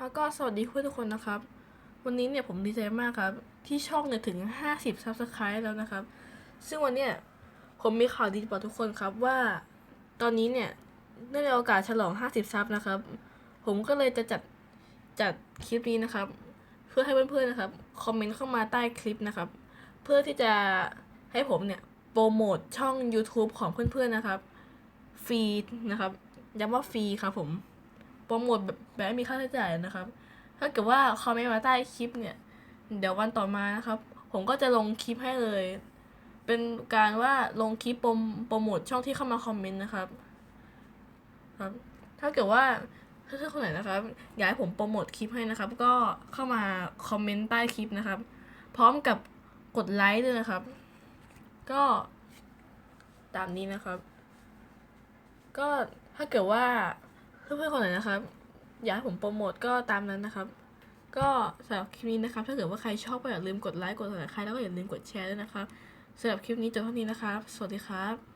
แล้วก็สวัสดีเพื่อนทุกคนนะครับ วันนี้เนี่ยผมดีใจมากครับ ที่ช่องเนี่ยถึง 50 Subscribe แล้วนะครับ ซึ่งวันเนี้ยผมมีข่าวดีบอกทุกคนครับว่า ตอนนี้เนี่ยเนื่องในโอกาสฉลอง 50 ซับนะครับ ผมก็เลยจะจัดจัดคลิปนี้นะครับ เพื่อให้เพื่อนๆนะครับคอมเมนต์เข้ามาใต้คลิปนะครับ เพื่อที่จะให้ผมเนี่ยโปรโมทช่อง YouTube ของเพื่อนๆนะครับฟรีนะครับย้ำว่าฟรีครับผม โปรโมทแบบแบบไม่มีค่าใช้จ่ายนะครับ ถ้าเกิดว่าคอมเมนต์มาใต้คลิปเนี่ย เดี๋ยววันต่อมานะครับ ผมก็จะลงคลิปให้เลย เป็นการว่าลงคลิปโปรโปรโมทช่องที่เข้ามาคอมเมนต์นะครับ ครับ ถ้าเกิดว่าเพื่อนๆคนไหนนะครับอยากให้ผมโปรโมทคลิปให้นะครับ ก็เข้ามาคอมเมนต์ใต้คลิปนะครับ พร้อมกับกดไลค์ด้วยนะครับ ก็ตามนี้นะครับ ก็ถ้าเกิดว่า เพื่อนๆคนไหนนะครับ อยากให้ผมโปรโมทก็ตามนั้นนะครับ ก็สำหรับคลิปนี้นะครับ ถ้าเกิดว่าใครชอบก็อย่าลืมกดไลค์กดติดตามใครแล้วก็อย่าลืมกดแชร์ด้วยนะครับสำหรับคลิปนี้จบเท่านี้นะครับ สวัสดีครับ